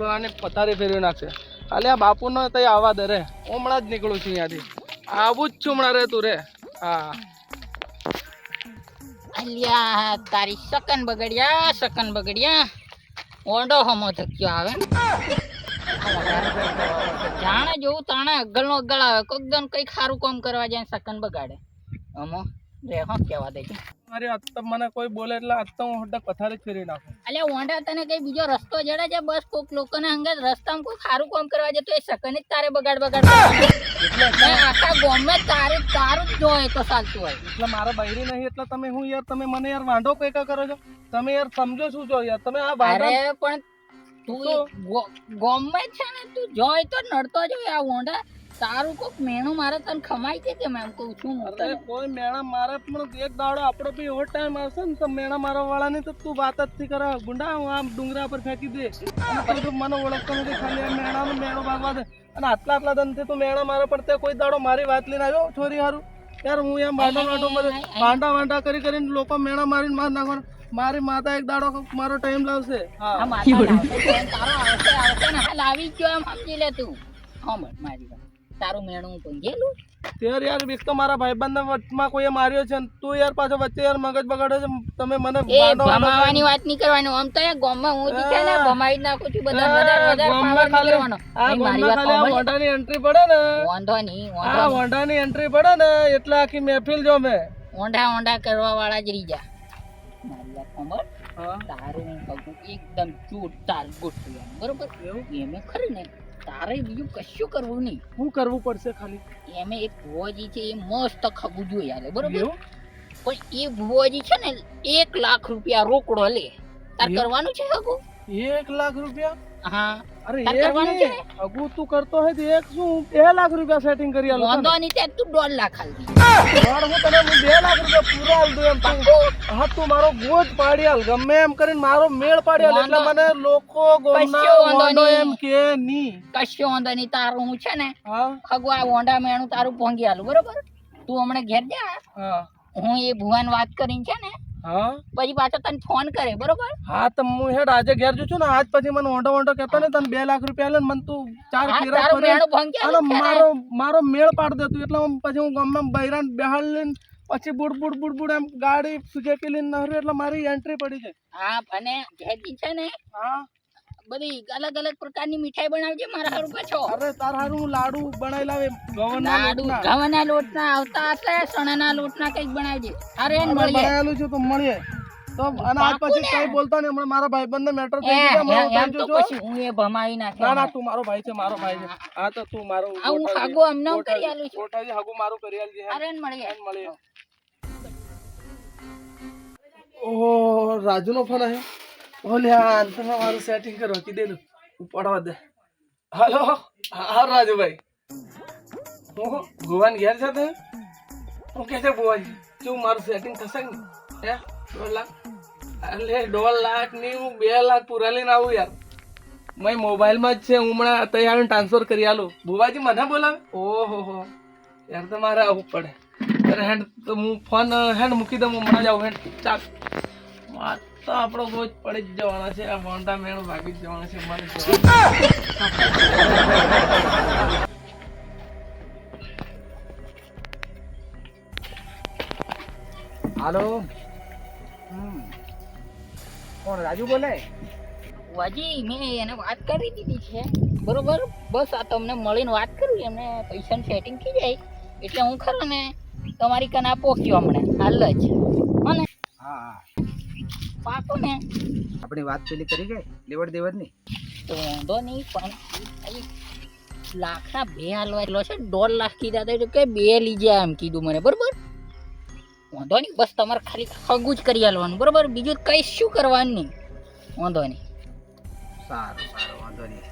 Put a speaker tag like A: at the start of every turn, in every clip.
A: મારશે ને તો પલવાને પથારી ફેરવી નાખશે. અલે આ બાપુનો તઈ આવવા દે રે હમણાં જ નીકળું છું અહીંયાથી. આવું જ છું હમણાં રે તું રે. હા.
B: અલ્યા, તારી સકન બગડ્યા શકન બગડ્યા. ઓંડો હમો થક્યો આવે જાણે જોવું તાણે અગલ નો અગલ આવે. કોક દન કઈ ખારું કામ કરવા જાય સકન બગાડે. અમો રે હો કેવા દે છે.
A: મારી અત્ત મને કોઈ બોલે એટલે અત્ત હું હડક પથારી જ નાખું.
B: અલ્યા ઓંડા તને કઈ બીજો રસ્તો જડે છે? બસ કોક લોકોને હંગે રસ્તામાં કોઈ ખારું કામ કરવા જાય એ શકન તારે બગાડ બગાડ કરવાનું. આખા ગામમાં તારે તારું જ જોઈએ તો ચાલતું હોય.
A: એટલે મારા બૈરી નહીં એટલે તમે હું યાર તમે મને યાર વાંઢો કઈકા કરો છો? તમે યાર સમજો શું છો યાર? તમે આ
B: અરે પણ તું ગોમે છે ને તું જોય તો નડતો જ આ ઓંડા. તારું કોક મેણું મારે તને ખમાઈ છે કે મેં કહું છું
A: અરે કોઈ મેણા મારે પણ એક દાડો આપણો બી એવો ટાઈમ આવશે ને તો મેણા મારવા વાળાની તો તું વાત જ થી કરે ગુંડા હું આમ ડુંગરા પર ફેંકી દે. અને તું મને ઓળખતો નથી ખાલી મેણાનો મેણો ભાગવા દે. અને આટલા આટલા ધનથી તું મેણા મારે પણ તે કોઈ દાડો મારી વાત લઈને આવ્યો છોરી હારું? યાર હું એમ ભાંડો મરે ભાંડા ભાંડા કરી કરીને લોકો મેણા મારીને માર નાખવાનું. મારી માતા એક દાડો મારો ટાઈમ લાવશે. હા.
B: તારો આવશે આવશે ને. લાવી ગયો એમ સમજી લે તું. હા મારી વાત. તારું મેણું ભંગેલું?
A: ત્યારે યાર એક તો મારા ભાઈબંધને વચમાં કોઈએ માર્યો છે તું યાર પાછો વચ્ચે યાર મગજ બગાડે છે. તમે મને
B: એ ભમાવાની વાત નહીં કરવાની આમ તો યાર ગામમાં હું છે ને ભમાઈ નાખું છું બધા વધારે વધારે પાવર કરવાનો
A: આ
B: મારી વાત
A: ખાલી આ એન્ટ્રી પડે ને.
B: વાંધો નહીં
A: આ
B: વાંધો
A: એન્ટ્રી પડે ને એટલે આખી મહેફિલ જો મેં.
B: ઓંડા ઓંડા કરવા વાળા જ. રીજા મારી વાત સાંભળ. તારું એકદમ જોરદાર ગોઠવ્યું બરોબર?
A: એવું?
B: એમ ખરી ને. તારે બીજું કશું કરવું નહીં.
A: શું કરવું પડશે ખાલી?
B: એમે એક ભુવાજી છે એ મસ્ત ખગું જોઈએ હાલે બરોબર? પણ એ ભુવાજી છે ને એક લાખ રૂપિયા રોકડો લે. તાર કરવાનું છે હગુ
A: એક લાખ રૂપિયા?
B: હા.
A: અરે
B: કરવાનું
A: છે અગુ તું કરતો તો એક શું? બે લાખ રૂપિયા સેટિંગ કરી આલું
B: વાંધો નહીં ત્યાં તું દોઢ લાખ હાલ
A: દોઢ હું તને હું બે લાખ રૂપિયા પૂરા આલ દઉં એમ તું હા તું મારો ગોજ પાડ્યાલ ગમે એમ કરીને મારો મેળ પાડ્યાલ એટલે મને લોકો ગોમના
B: વાંધો
A: એમ કે ની
B: કશો વાંધો નહીં તારું હું છે ને
A: હા.
B: હગુ મેણું તારું પોંગી આલું બરોબર? તું હમણાં ઘેર જા.
A: હા.
B: હું એ ભુવાન વાત કરીને છે ને
A: હા.
B: પછી પાછો તને ફોન કરે બરોબર?
A: હા તો હું હેડ આજે ઘેર જઉં છું ને આજ પછી મને ઓંઢો ઓંઢો કહેતો ને તને બે લાખ રૂપિયા લે ને મને તું ચાર ફેરા મારો મારો મેળ પાડ દે તું એટલે હું પછી હું ગામમાં બૈરાન બેહાડ લઈને પછી બુડ બુડ બુડ બુડ એમ ગાડી ફેંકી લઈને નહરે એટલે મારી એન્ટ્રી પડી છે.
B: હા અને ઘેરથી છે ને
A: હા.
B: બધી અલગ અલગ પ્રકારની મીઠાઈ બનાવજે મારા હારું પાછો.
A: અરે તાર હારું લાડુ બનાવી લાવે ગવના
B: લાડુ ગવના લોટના આવતા હશે સણાના લોટના કંઈક બનાવજે. અરે એને મળીએ.
A: બનાવેલું છે તો મળીએ. તો અને આજ પછી કઈ બોલતા નહીં હમણાં મારા ભાઈબંધને મેટર થઈ ગયું કહી દઉં છું.
B: પછી હું એ ભમાવી નાખે.
A: ના ના તું મારો ભાઈ છે મારો ભાઈ છે. હા. તો તું મારો
B: હું. હાગો અમને કરી આલું છું.
A: હાગો મારું કરી આલજે,
B: અરે એને મળીએ.
A: એમ મળીએ. રાજુનો ફોન આવ્યો ઓલ્યા અંતમાં મારું સેટિંગ કરો કીધેલું ઉપાડવા દે. હાલો હા રાજુભાઈ. હું ભુવાન ઘેર છે તે? હું કે છે ભુવાજી તું મારું સેટિંગ થશે ને હે, દોઢ લાખ? અરે દોઢ લાખની હું બે લાખ પૂરા લઈને આવું યાર. મેં મોબાઈલમાં જ છે, હું હમણાં અત્યારે આવીને ટ્રાન્સફર કરી આલું. ભુવાજી, મને બોલાવે? ઓહો, હો. યાર તો મારે આવવું પડે. અરે હેન્ડ તો હું ફોન હેન્ડ મૂકી દઉં, હું હમણાં જ આવું હેન્ડ ચાલ. વાત તો આપણો બોજ પડી જ જવાના છે આ મોંટા મેળ ભાગી જ જવાના છે મારે
C: હાલો. કોણ રાજુ બોલે?
B: વાજી મેં એને વાત કરી દીધી છે. બરોબર? બસ આ તમને મળીને વાત કરવી એમને પૈસાનું સેટિંગ થઈ જાય. એટલે હું ખરો ને તમારી કને આ પોક્યો હમણાં. હાલ જ. હો ને
C: હા હા.
B: પાકો ને.
C: આપણી વાત પેલી કરી ગઈ લેવડ દેવડની?
B: તો વાંધો નહીં પણ લાખના બે હાલવા એટલો છે દોઢ લાખ કીધા તો કે બે લીજે એમ કીધું મને બરોબર? વાંધો નહીં બસ તમારે ખાલી ખગું જ કરી હાલવાનું બરોબર? બીજું કંઈ શું કરવાનું નહીં. વાંધો નહીં.
C: સારું સારું વાંધો નહીં.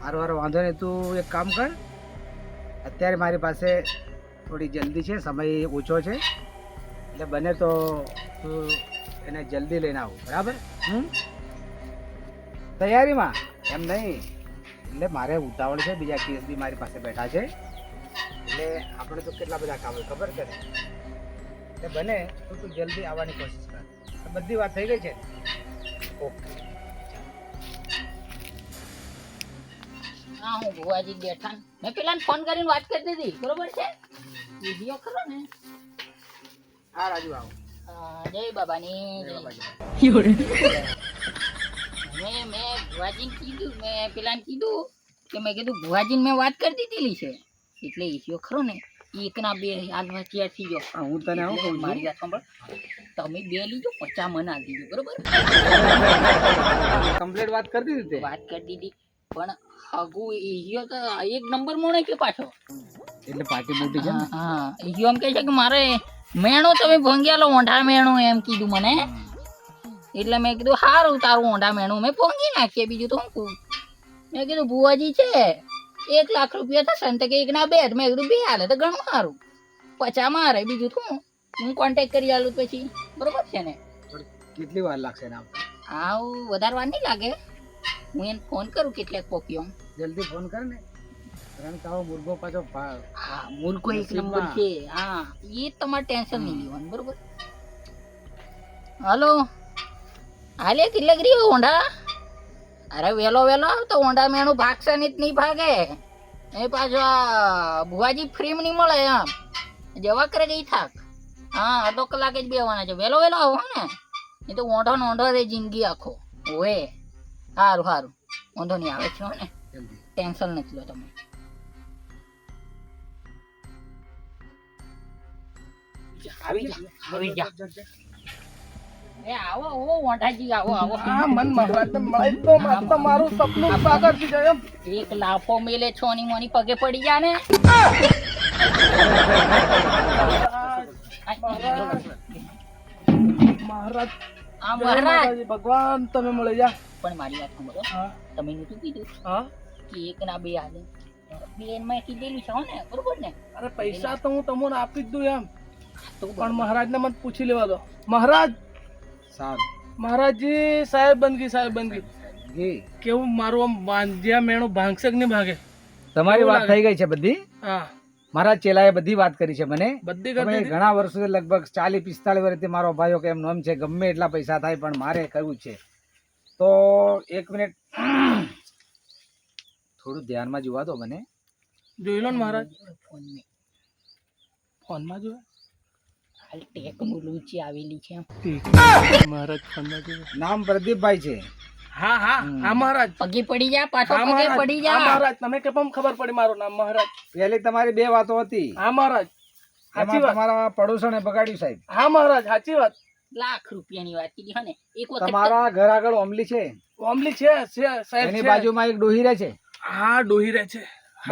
C: સારું સારું વાંધો નહીં. તું એક કામ કર અત્યારે મારી પાસે થોડી જલ્દી છે સમય ઓછો છે. એટલે બને તો તું એને જલ્દી લઈને આવું, બરાબર? હમ? તૈયારીમાં? એમ નહીં. એટલે મારે ઉતાવળ છે, બીજા કેસ બી મારી પાસે બેઠા છે. એટલે આપણે તો કેટલા બધા કામ ખબર છે એટલે બને તો તું જલ્દી આવવાની કોશિશ કર. બધી વાત થઈ ગઈ છે? ઓકે.
B: હા, હું ભુવાજી બેઠા મેં પેલા ફોન કરીને વાત કરી હતી બરોબર છે? વીડિયો ખરો ને?
C: હા રાજુ આવો.
B: જય બાબાની જય. મેં મેં ભુવાજીને કીધું મેં પેલાને કીધું કે મેં કીધું ભુવાજીને મેં વાત કરી દીધેલી છે. એટલે ઈશ્યો ખરો ને એકના બે થઈ ગયો.
C: હું તને આવું કહું
B: મારી વાત સાંભળ. તમે બે લીજો પચા મને આપી દીધો બરોબર?
C: કમ્પ્લીટ વાત કરતી દીધી
B: વાત કરી દીધી પણ હગુ ઈયો તો એક નંબર મોણે કે પાછો?
C: એટલે પાર્ટી મોટી છે
B: હા હા. ઈયો એમ કહે છે કે મારે મેણો તમે ભંગ્યા લો ઓંઢા મેણો એમ કીધું મને. એટલે મેં કીધું સારું તારું ઓંઢા મેણું. મેં ભોંગી નાખીએ બીજું તો હું મેં કીધું ભુવાજી છે એક લાખ રૂપિયા થશે ને તો કે એકના બે મેં કીધું બે હાલે તો ઘણું સારું. પચા મારે બીજું તો હું? કોન્ટેક્ટ કરી આલું પછી. બરોબર છે ને?
C: કેટલી વાર લાગશે ને
B: આવું વધારે વાર નહીં લાગે. હું એને ફોન કરું કેટલાક પોપીઓ
C: જલ્દી ફોન કર ને. કારણ કે આવો મુર્ગો પાછો
B: હા મુલકો એક નંબર છે. હા એ તમારે ટેન્શન નહીં લેવાનું બરોબર? હલો? હાલે કેટલે કરી ઓંઢા અરે વેલો વેલો તો ઓંઢા મેણું ભાગશે નહીં તો નહીં ભાગે. એ પાછો આ ભુવાજી ફ્રીમ નહીં મળે એમ. જવા કરે ગઈ થાક? હા અડધો કલાક જ બેવાના છે. વેલો વેલો આવો ને. એ તો ઓંઢો ને ઓંઢો રે જિંદગી આખો. ઓએ સારું સારું વાંધો નહીં આવે છે ને. ટેન્શન નથી લો તમે. આવી જા આવી જા. એ આવો આવો વોંઢાજી આવો આવો.
A: આ મન મહારાજને મળે તો મારે મારું સપનું સાકાર થઈ જાય
B: એક લાફો મેલે છોની મોની પગે પડી જા ને
A: મહારાજ
B: આ મહારાજ.
A: ભગવાન તમે મળી જા.
B: પણ મારી વાત સાંભળો. તમે નતું કીધું
A: હા.
B: કે એક ના બે હાલે બેનમાં કીધેલું છે ને બરોબર ને?
A: અરે પૈસા તો હું તમને આપી જ દઉં એમ.
B: તો
A: પણ મહારાજને મને પૂછી લેવા દો. મહારાજ!
C: સારું.
A: મહારાજજી સાહેબ બંદગી સાહેબ બંદગી કેવું મારું આમ બાંધ્યા મેણું ભાંગશે કે નહીં ભાગે?
C: તમારી વાત થઈ ગઈ છે બધી?
A: હા.
C: મારા ચેલાએ બધી વાત કરી છે મને.
A: બધી
C: ઘણા વર્ષોથી લગભગ ચાલીસ પિસ્તાલીસ વર્ષથી મારો ભાઈઓ કે એમ છે ગમે એટલા પૈસા થાય પણ મારે કહ્યું છે? તો એક મિનિટ. થોડું ધ્યાનમાં જોવા દો મને.
A: જોઈ લો ને મહારાજ. ફોનમાં જોવે?
B: હાલ ટેકનોલોજી આવેલી છે
A: મહારાજ
C: નામ પ્રદીપભાઈ છે.
A: હા હા હા મહારાજ.
B: પગે પડી જા પાછો પગે પડી જા.
A: મહારાજ તમે કે પણ ખબર પડી મારું નામ મહારાજ?
C: પહેલી તમારી બે વાતો હતી.
A: હા મહારાજ સાચી વાત.
C: તમારા પડોશણે બગાડ્યું સાહેબ.
A: હા મહારાજ સાચી વાત.
B: લાખ રૂપિયાની વાત કીધી હને એક વખત
C: તમારા ઘર આગળ ઓમલી છે.
A: ઓમલી છે છે સાહેબ
C: એની બાજુમાં એક ડોહી રહે છે.
A: હા ડોહી રહે છે.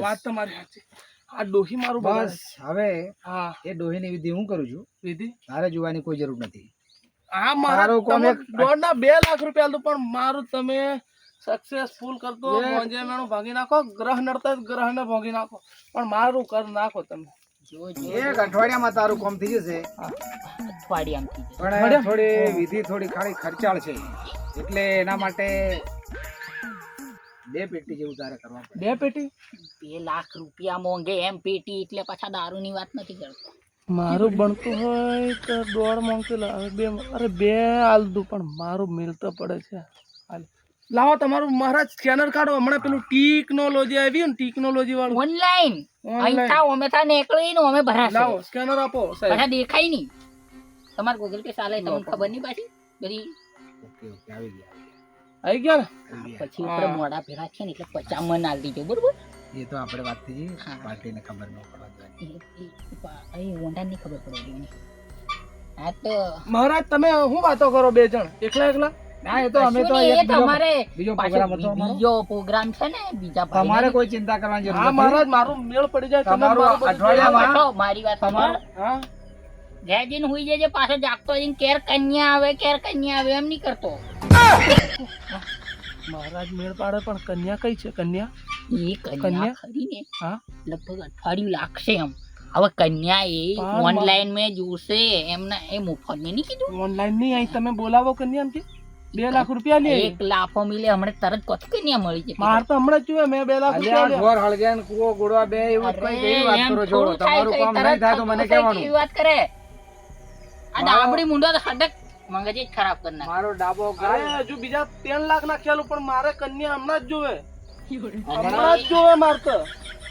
A: વાત તમારી સાચી. આ ડોહી મારું
C: બસ હવે
A: હા.
C: એ ડોહીની વિધિ હું કરું છું?
A: વિધિ?
C: મારે જોવાની કોઈ જરૂર નથી.
A: હા મારો
C: તારું કોમ એક-
A: દોઢના બે લાખ રૂપિયા આલું પણ મારું તમે સક્સેસફુલ કરતો મોંજે મેણું ભાગી નાખો ગ્રહ નડતા ગ્રહ ને ભાગી નાખો. પણ મારું કર નાખો તમે.
C: એક અઠવાડિયામાં તારું કોમ થઈ જશે.
B: અઠવાડિયામાં
C: પણ થોડી વિધિ થોડી ખાલી ખર્ચાળ છે. એટલે એના માટે બે પેટી જેવું તારે કરવા
A: બે પેટી?
B: બે લાખ રૂપિયા મોંઘે એમ પેટી એટલે પાછા દારૂની વાત નથી કરતો.
A: મારું બનતું હોય તો દોઢ મોંઘતું લાવે બે અરે બે દઉં પણ મારું મિલતો પડે છે. હાલ. લાવો તમારું મહારાજ સ્કેનર કાઢો. હમણાં પેલું ટેકનોલોજી આવી ને ટેકનોલોજી વાળું.
B: ઓનલાઈન અહીં અમે તા નીકળી ને અમે ભરા
A: લાવો સ્કેનર આપો સાહેબ.
B: પાછા દેખાય નહીં. તમારે ગૂગલ પે ચાલે તમને ખબર નહીં પાછી? બધી
C: ઓકે ઓકે આવી ગયા.
A: આવી ગયો ને?
B: પછી આપણે મોડા ભેગા છે ને એટલે પચા મન આલ દીધો બરોબર?
C: એ તો આપણે વાત થઈ
B: હા.
C: પાર્ટીને ખબર ન પડવા
B: અહીં ઓંડા ની ખબર પડે એની. આ તો
A: મહારાજ તમે શું વાતો કરો બે જણ? એકલા એકલા?
C: ના એ તો અમે તો એક
B: તમારે
C: બીજો પ્રોગ્રામ હતો
B: બીજો પ્રોગ્રામ છે ને બીજા
C: તમારે કોઈ ચિંતા કરવાની જરૂર
A: હા મહારાજ મારું મેળ પડી જાય તમે
C: તમારું
B: પાછો મારી વાત
C: તમારે
A: હા.
B: ઘેર જઈને હુઈ જજે પાછો જાગતો જઈને કેર કન્યા આવે કેર કન્યા આવે એમ નહીં કરતો.
A: મહારાજ મેળ પાડે પણ કન્યા કઈ છે? કન્યા?
B: એ કન્યા? ખરી ને
A: હા?
B: લગભગ અઠવાડિયું લાગશે એમ. હવે કન્યા એ ઓનલાઈન મેં જોશે એમના એ મુફત મેં નહીં કીધું?
A: ઓનલાઈન નહીં અહીં તમે બોલાવો કન્યા કે. બે લાખ રૂપિયા લે.
B: એક લાખો મિલે હમણાં તરત કોથી કન્યા મળી જાય
A: માર તો હમણાં જ જોયે મેં બે લાખ રૂપિયા લે
C: ઢોર હળગે ને કૂવો ગોળવા બે એવું કઈ વાત કરો છો. તમારું કામ નહીં થાય તો મને કહેવાનું.
B: વાત કરે. આ ડાબડી મુંડો તો હડક મગજ જ ખરાબ કરી નાખ.
C: મારો ડાબો ગાય
A: હજુ બીજા ત્રણ લાખ નાખ્યાલું પણ મારે કન્યા હમણાં જ જોવે. હમણાં જ જોવે મારે તો.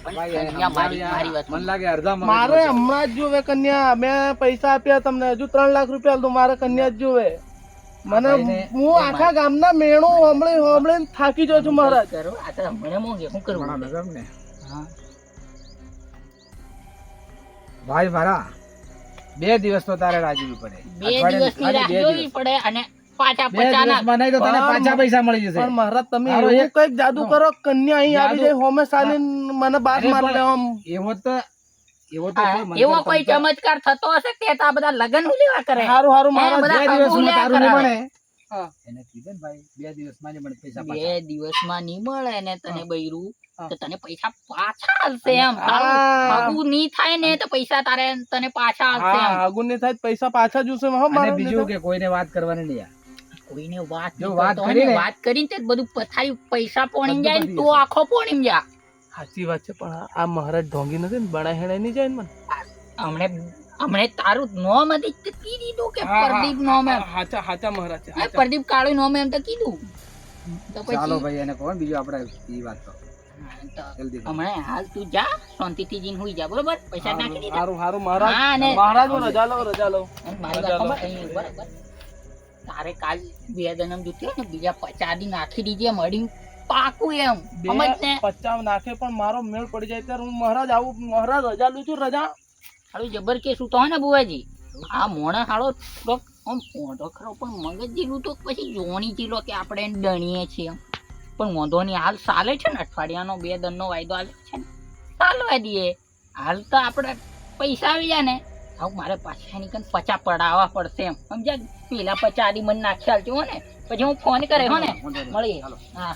C: ભાઈ, એને
B: કન્યા મારી
C: સમજાવી
B: મારી વાત
C: મને લાગે અડધા મગજ
A: મારે હમણાં જ જોવે કન્યા. મેં પૈસા આપ્યા તમને. હજુ ત્રણ લાખ રૂપિયા મારે કન્યા જ જોવે. મને હું આખા ગામના મેણો હમણે હમણે થાકી જાઉં છું મહારાજ.
B: કરો. આ તો હમણાં મોંઘે. શું કરવું
C: ને ભાઈ મારા. બે દિવસ તો તારે રાજી પડે.
B: બે દિવસની રાહ જોવી પડે અને પાછા
C: બે
B: પચાના
C: દિવસમાં નહીં તો તને પાછા પૈસા મળી જશે.
A: પણ મહારાજ તમે એવું કંઈક જાદુ કરો કન્યા અહીં આવી જાય હોમે સાલીન મને બાદ મારી લેવા
C: એવો તો એવો કોઈ
B: ચમત્કાર થતો હશે કે તો આ બધા લગન લેવા કરે?
A: સારું સારું
B: હે,
C: બે દિવસમાં તારું નહીં મળે. એને કીધું ને ભાઈ બે દિવસમાં નહીં મળે પૈસા
B: બે દિવસમાં નહીં મળે ને તને બૈરું. તો તને પૈસા પાછા આવશે એમ.
A: આગુ
B: તારું થાય ને તો પૈસા તારે તને પાછા
A: આવશે
B: એમ.
A: આગુ ની થાય પૈસા પાછા જોશે હો
C: અને બીજું કે કોઈને વાત કરવાની નહીં યાર.
B: કોઈને વાત
C: જો વાત કરીને-
B: ને, વાત કરીને તે બધું પથારી પૈસા પોણી જાય ને તો આખો પોણી જા
A: સાચી વાત છે પણ આ- મહારાજ ઢોંગી નથી ને બણા હેણાઈ નહીં જાય ને મને?
B: હમણે હમણે તારું નોમ હતી તે કી દીધું કે
A: હા, હા.
B: પ્રદીપ નોમ એમ.
A: હાચા હાચા મહારાજ છે
B: પ્રદીપ કાળુ નોમ એમ તો કીધું. તો
C: ચાલો ભાઈ એને કોણ બીજું આપણે એ વાત જલ્દી
B: હમણાં હાલ તું જા શાંતિથી જીન હોઈ જા બરોબર? પૈસા નાખી દીધા.
A: હારું હારું મહારાજ. મહારાજ રજા લઉં રજા
B: લો. મારી વાત ખબર? તારે કાલ બે જન્મ જુતી ને બીજા પચાદી નાખી દીજે મળી પાકું એમ. સમજ ને?
A: પચાવ નાખે પણ મારો મેળ પડી જાય ત્યારે હું મહારાજ આવું મહારાજ રજા લઉં છું રજા.
B: હાલો જબર કે શું તો ને બુવાજી? આ મોણા હાળો થોડોક આમ મોઢો ખરો પણ મગજ જેટલું તો પછી જોણી જેલો કે આપણે દણીએ છીએ? એમ. પણ વાંધો નહીં હાલ ચાલે છે ને અઠવાડિયાનો બે દનનો વાયદો હાલે છે ને. ચાલવા દઈએ. હાલ તો આપણે પૈસા આવી જાય ને. આવું મારે પાછા એની કન પચા પડાવવા પડશે એમ. સમજ્યા? પેલા પચા આદી મને નાખી આલજો હો ને. પછી હું ફોન કરે હો ને. મળીએ. હા.